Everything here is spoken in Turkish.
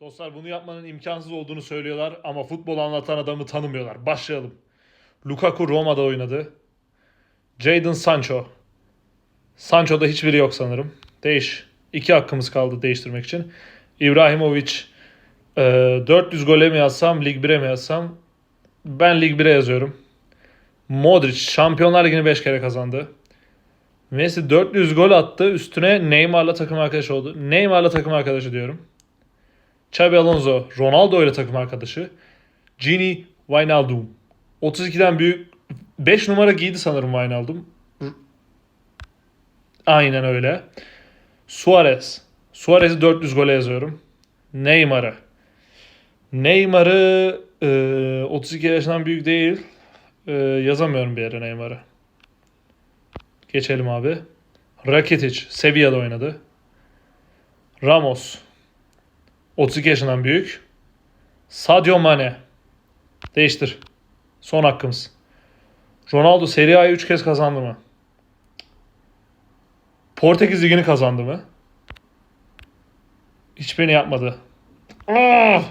Dostlar bunu yapmanın imkansız olduğunu söylüyorlar ama futbol anlatan adamı tanımıyorlar. Başlayalım. Lukaku Roma'da oynadı. Jadon Sancho. Sancho'da hiçbiri yok sanırım. Değiş. İki hakkımız kaldı değiştirmek için. İbrahimovic. e, 400 gole mi yazsam, Lig 1'e mi yazsam? Ben Lig 1'e yazıyorum. Modric Şampiyonlar Ligi'ni 5 kere kazandı. Messi 400 gol attı. Üstüne Neymar'la takım arkadaşı oldu. Neymar'la takım arkadaşı diyorum. Xabi Alonso Ronaldo ile takım arkadaşı. Gini Wijnaldum. 32'den büyük 5 numara giydi sanırım Wijnaldum. Aynen öyle. Suarez. Suarez'i 400 gole yazıyorum. Neymar'ı. Neymar'ı e, 32 yaşından büyük değil. E, yazamıyorum bir yere Neymar'ı. Geçelim abi. Rakitic. Sevilla'da oynadı. Ramos. 32 yaşından büyük. Sadio Mane. Değiştir. Son hakkımız. Ronaldo Serie A'yı 3 kez kazandı mı? Portekiz Ligi'ni kazandı mı? Hiçbirini yapmadı. Ah!